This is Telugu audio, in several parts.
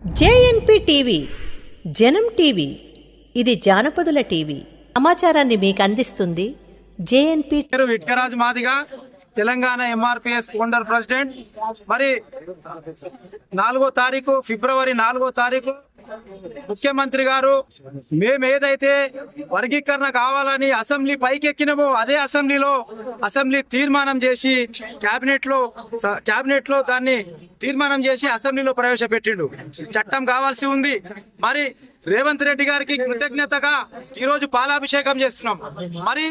జేఎన్పి టీవీ జనం టీవీ ఇది జానపదుల టీవీ. సమాచారాన్ని మీకు అందిస్తుంది జేఎన్పి పేరు Vitkaraju Madiga Telangana MRPS founder president. మరి నాలుగో తారీఖు ఫిబ్రవరి నాలుగో తారీఖు ముఖ్యమంత్రి గారు మేము ఏదైతే వర్గీకరణ కావాలని అసెంబ్లీ పైకెక్కినామో అదే అసెంబ్లీలో అసెంబ్లీ తీర్మానం చేసి కేబినెట్లో కేబినెట్లో దాన్ని తీర్మానం చేసి అసెంబ్లీలో ప్రవేశపెట్టిండు. చట్టం కావాల్సి ఉంది. మరి రేవంత్ రెడ్డి గారికి కృతజ్ఞతగా ఈరోజు పాలాభిషేకం చేస్తున్నాం. మరి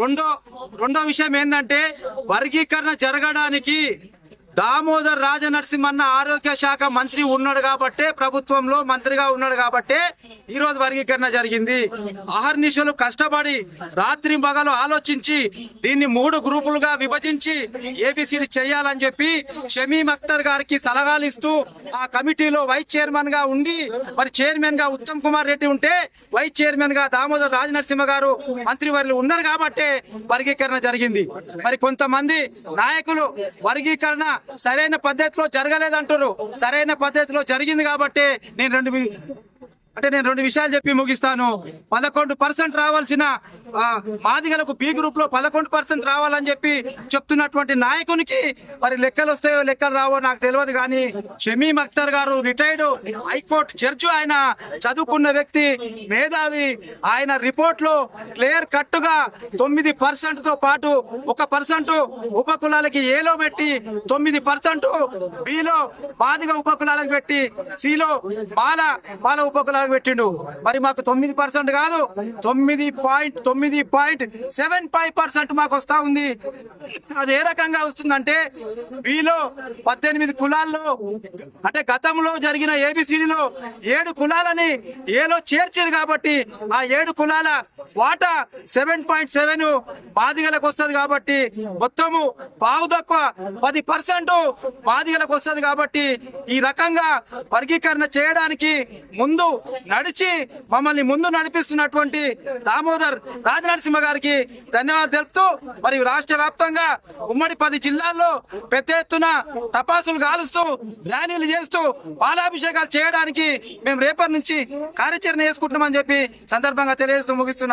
రెండో రెండో విషయం ఏంటంటే వర్గీకరణ జరగడానికి దామోదర్ రాజనరసింహన్న ఆరోగ్య శాఖ మంత్రి ఉన్నాడు కాబట్టే ప్రభుత్వంలో మంత్రిగా ఉన్నాడు కాబట్టే ఈ రోజు వర్గీకరణ జరిగింది. అహర్నిశలు కష్టపడి రాత్రి మగలు ఆలోచించి దీన్ని మూడు గ్రూపులుగా విభజించి ఏబిసిడి చేయాలని చెప్పి షమీం అఖ్తర్ గారికి సలహాలు ఇస్తూ ఆ కమిటీలో వైస్ చైర్మన్గా ఉండి మరి చైర్మన్గా ఉత్తమ్ కుమార్ రెడ్డి ఉంటే వైస్ చైర్మన్గా దామోదర్ రాజనరసింహ గారు మంత్రివర్యులు ఉన్నారు కాబట్టే వర్గీకరణ జరిగింది. మరి కొంతమంది నాయకులు వర్గీకరణ సరైన పద్ధతిలో జరగలేదంటారు సరైన పద్ధతిలో జరిగింది కాబట్టి నేను రెండు అంటే నేను రెండు విషయాలు చెప్పి ముగిస్తాను. పదకొండు పర్సెంట్ రావాల్సిన ఆ, మాదిగలకు బి గ్రూప్లో పదకొండు పర్సెంట్ రావాలని చెప్పి చెప్తున్నటువంటి నాయకునికి మరి లెక్కలు వస్తాయో లెక్కలు రావో నాకు తెలియదు కానీ షమీం అఖ్తర్ గారు రిటైర్డ్ హైకోర్టు జడ్జి ఆయన చదువుకున్న వ్యక్తి మేధావి. ఆయన రిపోర్ట్లో క్లియర్ కట్గా తొమ్మిది పర్సెంట్తో పాటు ఒక పర్సెంట్ ఉపకులాలకి ఏలో పెట్టి తొమ్మిది పర్సెంట్ బిలో మాదిగ ఉపకులాలకు పెట్టి సిలో బాల బాల ఉపకులాలకు పెట్టిండు. మరి మాకు తొమ్మిది పర్సెంట్ కాదు. తొమ్మిది పాయింట్ తొమ్మిది పాయింట్ సెవెన్ ఫైవ్ పర్సెంట్ మాకు వస్తా ఉంది. అది ఏ రకంగా వస్తుందంటే వీలో పద్దెనిమిది కులాల్లో అంటే గతంలో జరిగిన ఏబిసిడిలో ఏడు కులాలని ఏలో చేర్చారు కాబట్టి ఆ ఏడు కులాల వాటా సెవెన్ పాయింట్ సెవెన్ బాధిగలకు వస్తుంది కాబట్టి మొత్తము పావు తక్కువ పది పర్సెంట్ బాధిగలకు వస్తుంది కాబట్టి ఈ రకంగా వర్గీకరణ చేయడానికి ముందు నడిచి మమ్మల్ని ముందు నడిపిస్తున్నటువంటి దామోదర్ రాజనరసింహ గారికి ధన్యవాదాలు తెలుపుతూ మరి రాష్ట్ర వ్యాప్తంగా ఉమ్మడి పది జిల్లాల్లో పెద్ద ఎత్తున తపాసులు కాలుస్తూ ర్యాలీలు చేస్తూ పాలాభిషేకాలు చేయడానికి మేము రేపటి నుంచి కార్యాచరణ చేసుకుంటున్నామని చెప్పి సందర్భంగా తెలియజేస్తూ ముగిస్తున్నాం.